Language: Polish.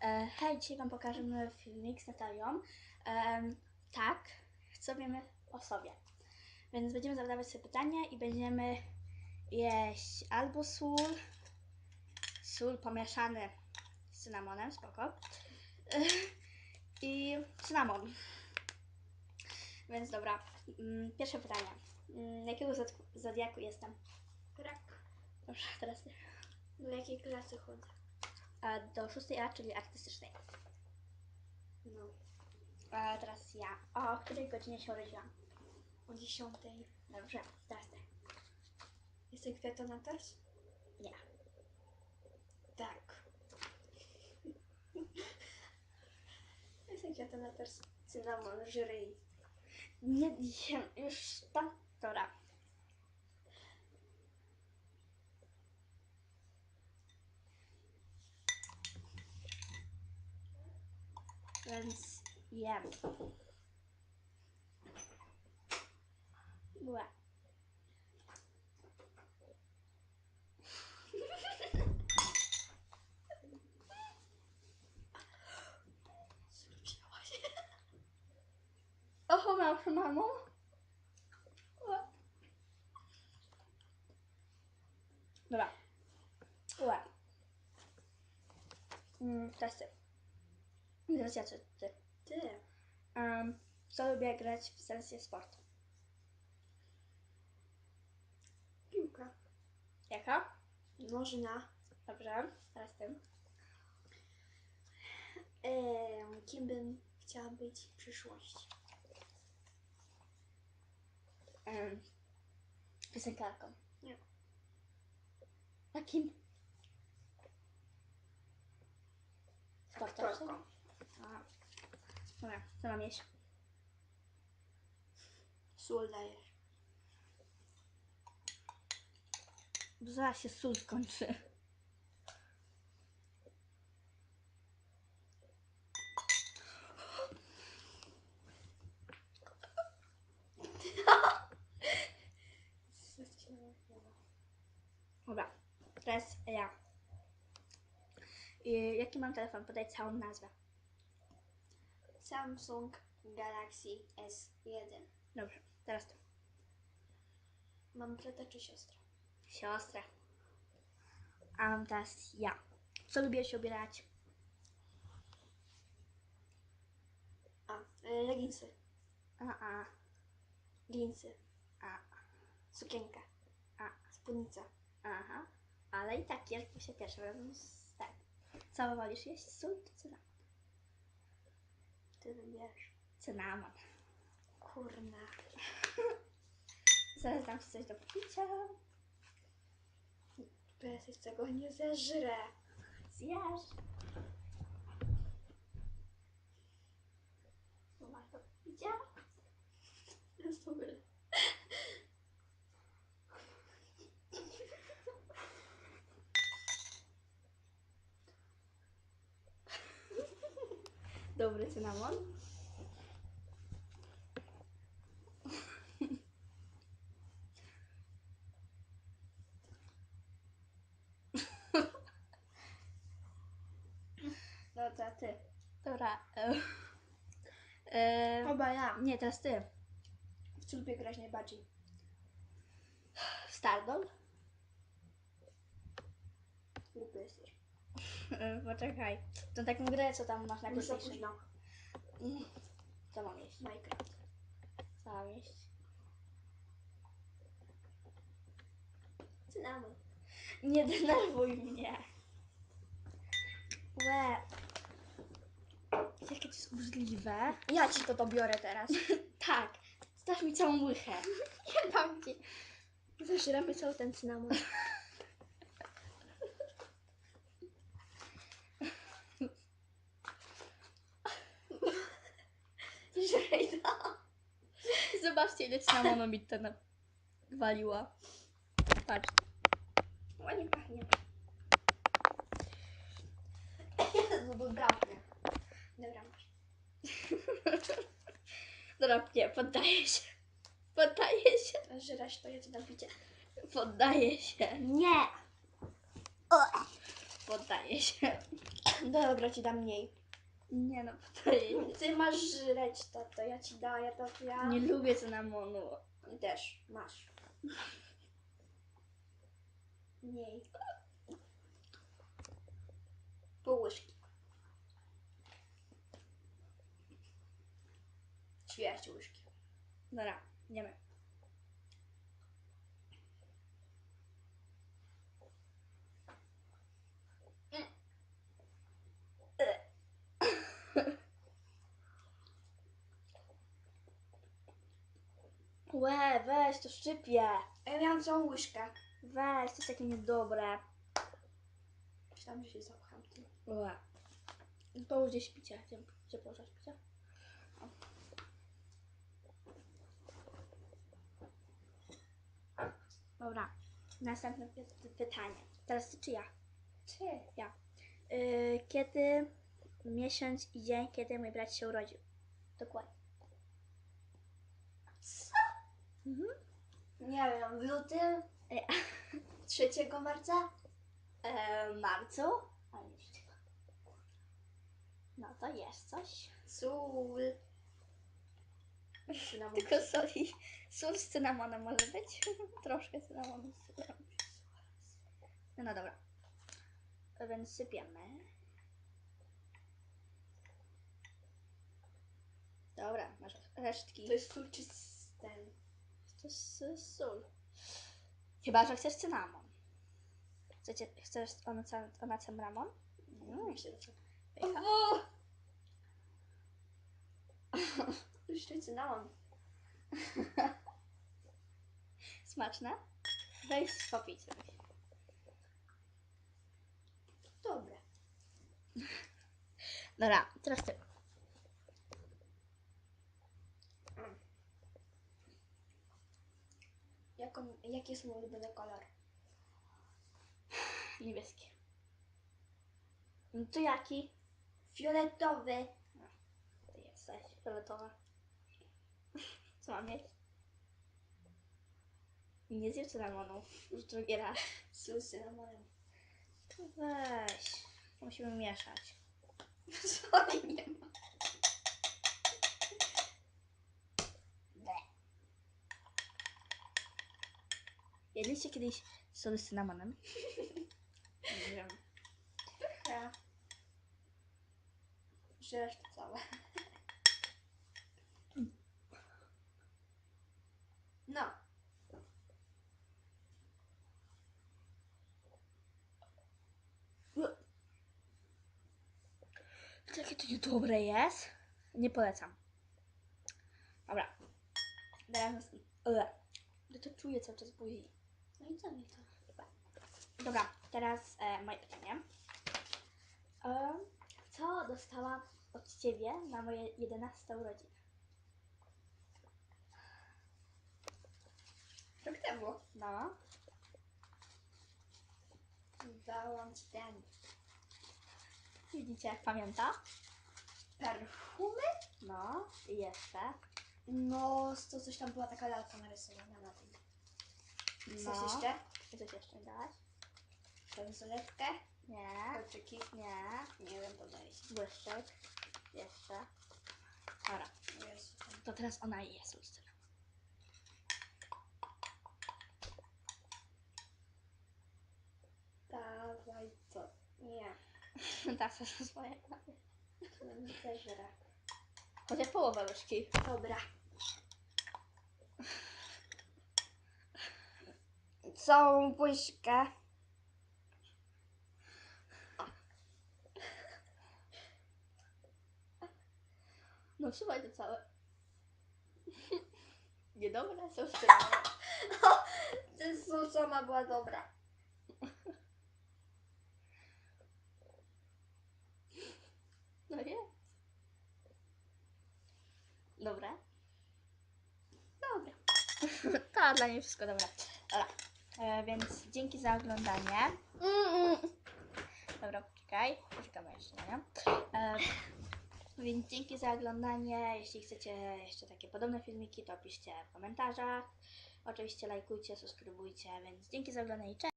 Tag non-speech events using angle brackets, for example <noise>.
E, hej, dzisiaj Wam pokażemy filmik z Natalią. Em, tak, co wiemy o sobie. Więc będziemy zadawać sobie pytania i będziemy jeść albo sól, sól pomieszany z cynamonem, spoko, E, i cynamon. Więc dobra, mm, pierwsze pytanie. Mm, Jakiego zod- zodiaku jestem? Rak. Dobrze, teraz ty. Do jakiej klasy chodzę? A do szóstej A, czyli artystycznej. No. A teraz ja. O, o której godzinie się urodziłam? O dziesiątej. Dobrze, teraz ty. Jestem kwiatona też? Nie. Tak. <laughs> Jestem kwiatona też. Cynamon, żyry. Nie, dzisiaj już tam. Dobra. Więc jem. Łe. Oho, mam mamo. Łe. Dobra. Łe. Mm, teraz ty. Teraz ja czy ty. Ty. Um, co lubię grać w sesję sport? Piłka. Jaka? Nożna. Dobrze, teraz ty. Eee, kim bym chciała być w przyszłości? Um, piosenkarką. Nie. A kim? Sportowcem? Aktorką. A. Dobra, co mam jeść? Sól dajesz. Bo zaraz się sól skończy. Dobra, teraz ja. I jaki mam telefon? Podaj całą nazwę. Samsung Galaxy S1. Dobrze, teraz ty. Mam brata czy siostrę? Siostrę. A teraz ja. Co lubię się ubierać? A, e, leginsy. A, a, Jeansy. a, Sukienka. a, Spódnica. aha. Ale i tak jesz, się pierwszy razem z tak. Co wolisz jeść? Sól czy cynamon? Ty wybierz. Cynamon. Kurna. <laughs> Zaraz dam ci coś do picia. Teraz już tego nie zeżrę. Zjesz. Tu masz do picia. Jest w ogóle. Dobry cynamon. No to ty. Dobra. E, e, Chyba ja. nie, teraz ty. W co lubię grać najbardziej? Stardom? Lubię jesteś. <laughs> Poczekaj. To taką grę, co tam masz na Już za PlayStation. późno. Mm. Co mam jeść? Minecraft. Co mam jeść? Cynamon. Nie denerwuj mnie. Łe. Jakie to jest obrzydliwe. Ja ci to dobiorę teraz. <laughs> Tak. Stasz mi całą łychę. Nie dam ci. Zeżremy cały ten cynamon. <laughs> Żrej to. Zobaczcie, ile cynamonu mi ta waliła. Patrz. Ładnie pachnie. Jezu, braknie. Dobra, masz. <laughs> Dobra, nie, poddaję się. Poddaję się. Żresz to, ja ci dam picie. Poddaję się. Nie! Poddaję się. Dobra, ci dam mniej. Nie no, to jest... Ty masz żreć, tato, ja ci daję, tato, ja... Nie lubię cynamonu. Ty też, masz. Mniej. Pół łyżki. Ćwierć łyżki. Dobra, idziemy. Łe, weź, to szczypie. A ja miałam całą łyżkę. Weź, to jest takie niedobre. Myślałam, że się zapcham tym. Łe. Połóż gdzieś picie. Gdzie, położyć picie? O. Dobra, następne py- pytanie. Teraz ty czy ja? Ty. Ja. Y, kiedy miesiąc i dzień, kiedy mój brat się urodził? Dokładnie. Co? Mhm. Nie wiem, w lutym? <laughs> Nie. 3 marca? E, marcu? A. No to jest coś. Sól. Cynamon. Tylko soli. Sól z cynamonem może być. <laughs> Troszkę cynamonu z cynamonem. No, no dobra. Więc sypiemy. Dobra, masz resztki. To jest sól czy ten? Sól. Chyba, że chcesz cynamon. Chcecie, chcesz onace- onacem ramon? Mm, Mi się. <laughs> Jeszcze cynamon. <laughs> Smaczne? Weź popić sobie. Dobre. Dobra, teraz ty. Jak on, jaki jest mój ulubiony kolor? Niebieski. No to jaki? Fioletowy. Ty jesteś fioletowa. Co mam mieć? Nie zjem cynamonu. Już drugi raz. Z cynamonem. Weź. Musimy mieszać. <laughs> Soli nie ma. Jedliście kiedyś sól z cynamonem? Nie wiem. Ja. Żresz to całe. No. Jakie to niedobre jest? Nie polecam. Dobra. Teraz... Ja to czuję cały czas buzi. No i co mi to? Dobra, teraz e, moje pytanie. E, co dostałam od Ciebie na moje 11 urodziny? Rok temu. No. Dałam ci ten. Widzicie, jak pamięta? Perfumy? No. I jeszcze. No, to coś tam była taka lalka narysowana na tym. No. Coś jeszcze? Coś jeszcze mi dałaś? Konsoletkę? Nie. Kolczyki? Nie. Nie wiem, podaję się. Błyszczyk. Jeszcze. Dobra. To teraz ona i jest Lustyna. Dawaj <laughs> to. Nie. Ta sobie swoje. Nie zeżrę. Chociaż połowę łyżki. Dobra. Całą łyżkę. No trzymaj to całe. <laughs> Niedobre są Lustyna. Ten sól sama była dobra. <laughs> No nie. Dobra. Dobra. <laughs> To dla mnie wszystko dobra. Dobra. E, więc dzięki za oglądanie. Dobra, poczekaj. Poczekamy jeszcze, nie? E, więc dzięki za oglądanie. Jeśli chcecie jeszcze takie podobne filmiki, to piszcie w komentarzach. Oczywiście lajkujcie, subskrybujcie, więc dzięki za oglądanie i cześć!